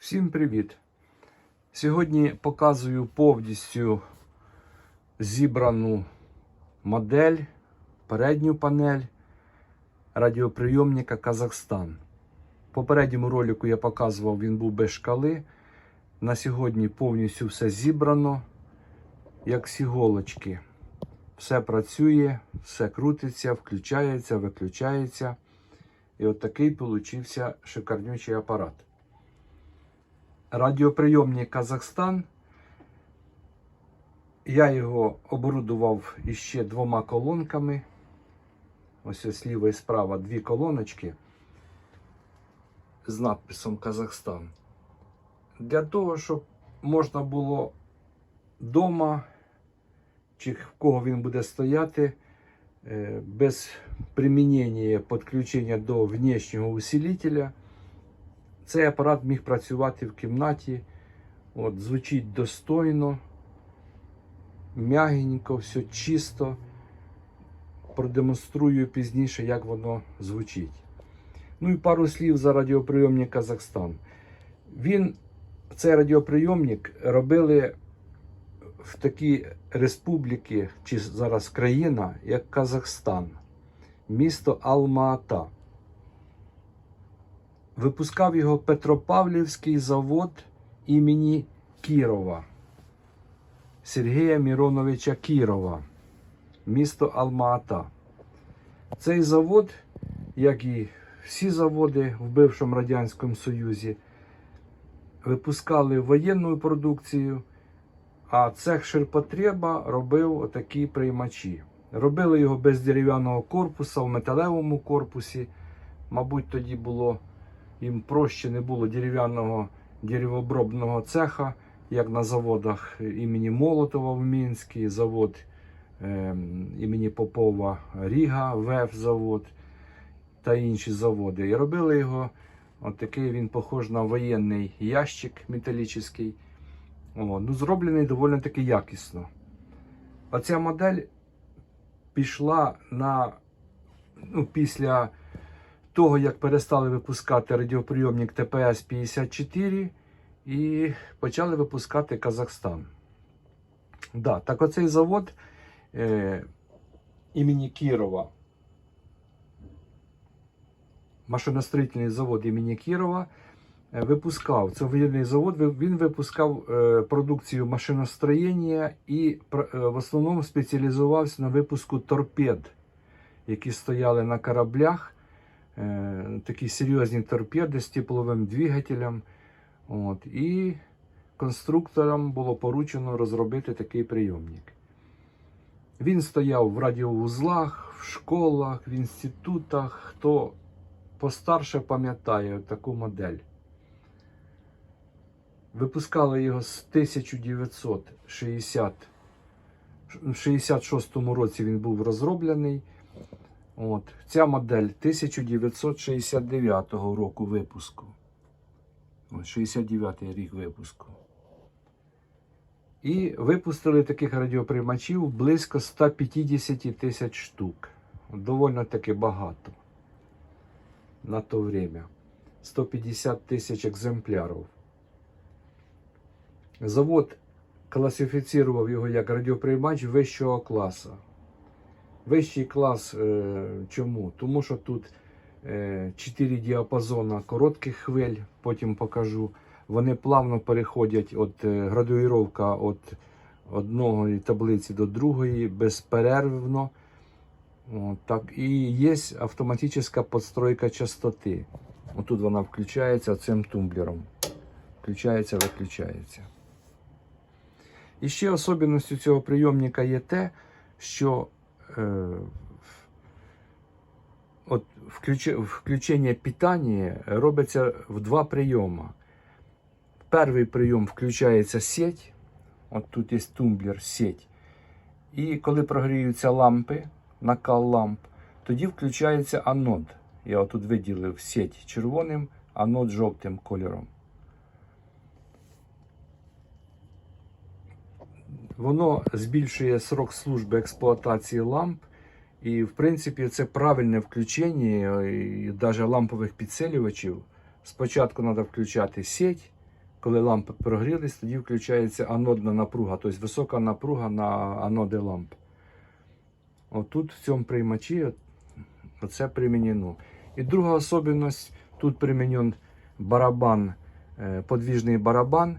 Всім привіт! Сьогодні показую повністю зібрану модель, передню панель радіоприйомника Казахстан. В попередньому ролику я показував, він був без шкали. На сьогодні повністю все зібрано, як з іголочки. Все працює, все крутиться, включається, виключається. І от такий получився шикарнючий апарат. Радіоприйомник Казахстан. Я його оборудував іще двома колонками. Ось ось зліва і справа дві колоночки з надписом Казахстан. Для того, щоб можна було вдома, чи в кого він буде стояти, е, без примінення підключення до внешнього усилителя. Цей апарат міг працювати в кімнаті. От, звучить достойно, м'ягенько, все чисто. Продемонструю пізніше, як воно звучить. Ну і пару слів за радіоприйомник Казахстан. Він, цей радіоприйомник робили в такі республіки, чи зараз країна, як Казахстан, місто Алма-Ата. Випускав його Петропавлівський завод імені Кірова, Сергія Міроновича Кірова, місто Алма-Ата. Цей завод, як і всі заводи в бившому Радянському Союзі, випускали воєнну продукцію, а цех ширпотреба робив отакі приймачі. Робили його без дерев'яного корпуса в металевому корпусі. Мабуть, тоді було їм проще не було дерев'яного деревообробного цеха, як на заводах імені Молотова в Мінській, завод е, імені Попова Ріга, ВЕФ завод та інші заводи. І робили його, от такий він похож на воєнний ящик металічний. О, ну, зроблений доволі таки якісно. Оця модель пішла на ну, після того, як перестали випускати радіоприйомник ТПС-54 і почали випускати Казахстан. Да, так оцей завод е, імені Кірова, машиностроїтельний завод імені Кірова, е, випускав, це воєнний завод, він випускав е, продукцію машиностроєння і е, в основному спеціалізувався на випуску торпед, які стояли на кораблях такі серйозні торпеди з тепловим двигателем. От, і конструкторам було поручено розробити такий прийомник. Він стояв в радіовузлах, в школах, в інститутах. Хто постарше пам'ятає таку модель. Випускали його з 1960 році він був розроблений. От. Ця модель 1969 року випуску. 69 рік випуску. І випустили таких радіоприймачів близько 150 тисяч штук. Довольно таки багато. На то время. 150 тисяч екземплярів. Завод класифіцірував його як радіоприймач вищого класу. Вищий клас е, чому? Тому що тут е, 4 діапазона коротких хвиль, потім покажу. Вони плавно переходять от е, градуїровка від одної таблиці до другої безперервно. Так, і є автоматична підстройка частоти. Отут вона включається цим тумблером. Включається, виключається. І ще особливістю цього прийомника є те, що е, от включ, включення питання робиться в два прийоми. Перший прийом включається сеть, от тут є тумблер, сеть. І коли прогріються лампи, накал ламп, тоді включається анод. Я отут виділив сеть червоним, анод жовтим кольором. Воно збільшує срок служби експлуатації ламп. І, в принципі, це правильне включення навіть лампових підсилювачів. Спочатку треба включати сеть, Коли лампи прогрілись, тоді включається анодна напруга, тобто висока напруга на аноди ламп. Отут в цьому приймачі оце примінено. І друга особливість, тут примінен барабан, е, подвіжний барабан,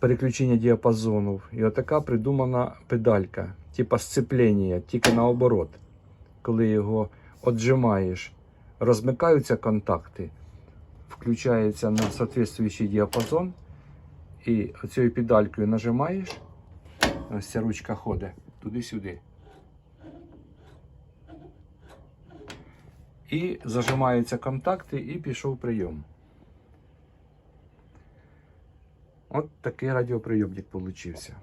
переключення діапазонів. І отака придумана педалька, типа сцеплення, тільки наоборот. Коли його отжимаєш, розмикаються контакти, включається на соответствуючий діапазон, і оцією педалькою нажимаєш, ось ця ручка ходить туди-сюди. І зажимаються контакти, і пішов прийом. От такий радіоприйомник получився.